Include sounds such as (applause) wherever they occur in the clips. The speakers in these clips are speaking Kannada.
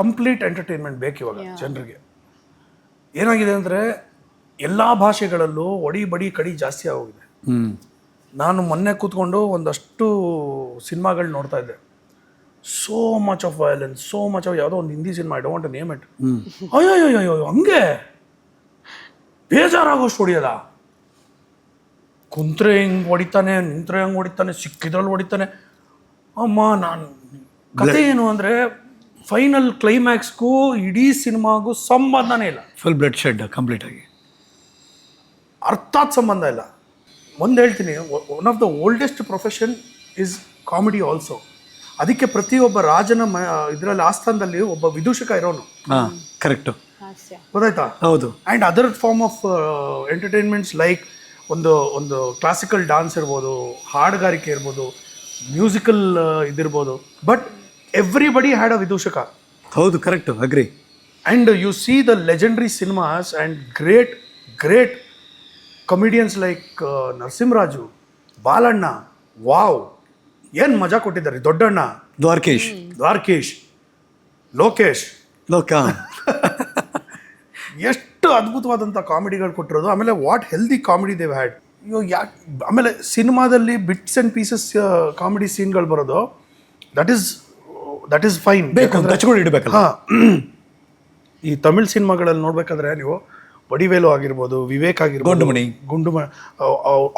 ಕಂಪ್ಲೀಟ್ ಎಂಟರ್ಟೈನ್ಮೆಂಟ್ ಬೇಕು ಇವಾಗ ಜನರಿಗೆ. ಏನಾಗಿದೆ ಅಂದರೆ ಎಲ್ಲ ಭಾಷೆಗಳಲ್ಲೂ ಒಡಿ ಬಡಿ ಕಡಿ ಜಾಸ್ತಿ ಆಗೋಗಿದೆ. ನಾನು ಮೊನ್ನೆ ಕೂತ್ಕೊಂಡು ಒಂದಷ್ಟು ಸಿನಿಮಾಗಳು ನೋಡ್ತಾ ಇದ್ದೆ. So much of violence so much of ಯಾವುದೋ ಒಂದು Hindi cinema I don't name it ಅಯ್ಯೋ ಅಯ್ಯೋ ಅಯ್ಯೋ ಹಂಗೆ? ಬೇಜಾರಾಗೋಷ್ಟು ಹೊಡಿಯೋದ ಕುಂತ್ರೆ ಹಿಂಗೆ ಹೊಡಿತಾನೆ ನಿಂತ್ರೆ ಹಂಗೆ ಹೊಡಿತಾನೆ ಸಿಕ್ಕಿದ್ರಲ್ಲಿ ಹೊಡಿತಾನೆ. ಅಮ್ಮ ನಾನು ಕತೆ ಏನು ಅಂದರೆ ಫೈನಲ್ ಕ್ಲೈಮ್ಯಾಕ್ಸ್ಗೂ ಇಡೀ ಸಿನಿಮಾಗೂ ಸಂಬಂಧನೇ ಇಲ್ಲ. ಫುಲ್ ಬ್ಲಡ್ ಶೆಡ್ ಕಂಪ್ಲೀಟ್ ಆಗಿ. ಅರ್ಥಾತ್ ಸಂಬಂಧ ಇಲ್ಲ. ಒಂದು ಹೇಳ್ತೀನಿ one of the oldest profession is comedy also ಅದಕ್ಕೆ ಪ್ರತಿಯೊಬ್ಬ ರಾಜನ ಮ ಇದರಲ್ಲಿ ಆಸ್ಥಾನದಲ್ಲಿ ಒಬ್ಬ ವಿದೂಷಕ ಇರೋನು. ಕರೆಕ್ಟು ಗೊತ್ತಾಯ್ತಾ? ಹೌದು. And other form of entertainments like ಒಂದು ಒಂದು ಕ್ಲಾಸಿಕಲ್ ಡಾನ್ಸ್ ಇರ್ಬೋದು ಹಾಡುಗಾರಿಕೆ ಇರ್ಬೋದು ಮ್ಯೂಸಿಕಲ್ ಇದಿರ್ಬೋದು. ಬಟ್ ಎವ್ರಿಬಡಿ ಹ್ಯಾಡ್ ಅ ವಿದೂಷಕ ಹೌದು correct agree and you see the legendary cinemas and great great comedians like Narasimharaju Balanna wow ಏನು ಮಜಾ ಕೊಟ್ಟಿದ್ದಾರೆ ದೊಡ್ಡಣ್ಣ ದ್ವಾರಕೇಶ್. ದ್ವಾರಕೇಶ್ ಲೋಕೇಶ್. ಲೋಕ. (laughs) ಎಷ್ಟು ಅದ್ಭುತವಾದಂಥ ಕಾಮಿಡಿಗಳು ಕೊಟ್ಟಿರೋದು. ಆಮೇಲೆ what healthy comedy they had ಯಾಕೆ ಆಮೇಲೆ ಸಿನಿಮಾದಲ್ಲಿ ಬಿಟ್ಸ್ ಆ್ಯಂಡ್ ಪೀಸಸ್ ಕಾಮಿಡಿ ಸೀನ್ಗಳು ಬರೋದು. That is that is fine ಬೇಕು ಟಚ್ಗಳು ಇಡಬೇಕಲ್ಲ. ಈ ತಮಿಳ್ ಸಿನಿಮಾಗಳಲ್ಲಿ ನೋಡ್ಬೇಕಾದ್ರೆ ನೀವು ಬಡಿವೇಲು ಆಗಿರ್ಬೋದು ವಿವೇಕ್ ಆಗಿರ್ಬೋದು ಗುಂಡುಮಣಿ. ಗುಂಡು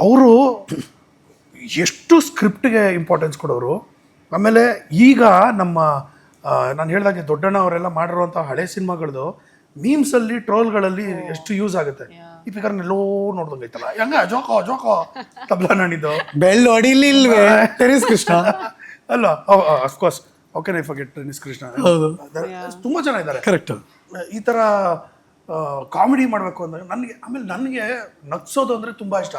ಅವರು ಎಷ್ಟು ಸ್ಕ್ರಿಪ್ಟ್ಗೆ ಇಂಪಾರ್ಟೆನ್ಸ್ ಕೊಡೋರು. ಆಮೇಲೆ ಈಗ ನಮ್ಮ ನಾನು ಹೇಳ್ದಾಗೆ ದೊಡ್ಡಣ್ಣ ಅವರೆಲ್ಲ ಮಾಡಿರುವಂಥ ಹಳೆ ಸಿನಿಮಾಗಳದ್ದು ಮೀಮ್ಸಲ್ಲಿ ಟ್ರೋಲ್ಗಳಲ್ಲಿ ಎಷ್ಟು ಯೂಸ್ ಆಗುತ್ತೆ. ಈ ಪಿಕರ್ ಎಲ್ಲೋ ನೋಡ್ದಂಗೆ ಐತಲ್ಲ ಹೆಂಗ? ಜೋಕೋ ಜೋಕೋ. ತಬ್ಲಾ ನಾಣಿದ್ದು ಬೆಳ್ಳು ಹೊಡಿಲಿಲ್ವೇ? (laughs) ಟೆನಿಸ್ ಕೃಷ್ಣ. ಅಲ್ಲ ಅಫ್ಕೋರ್ಸ್ ಓಕೆ ನೈ ಫರ್ಗೆಟ್ ಟೆನಿಸ್ ಕೃಷ್ಣ ಹೌದು. ತುಂಬ ಜನ ಇದ್ದಾರೆ ಕರೆಕ್ಟ್ ಈ ಥರ ಕಾಮಿಡಿ ಮಾಡಬೇಕು ಅಂದ್ರೆ ನನಗೆ ಆಮೇಲೆ ನನಗೆ ನಗ್ಸೋದು ಅಂದರೆ ತುಂಬ ಇಷ್ಟ.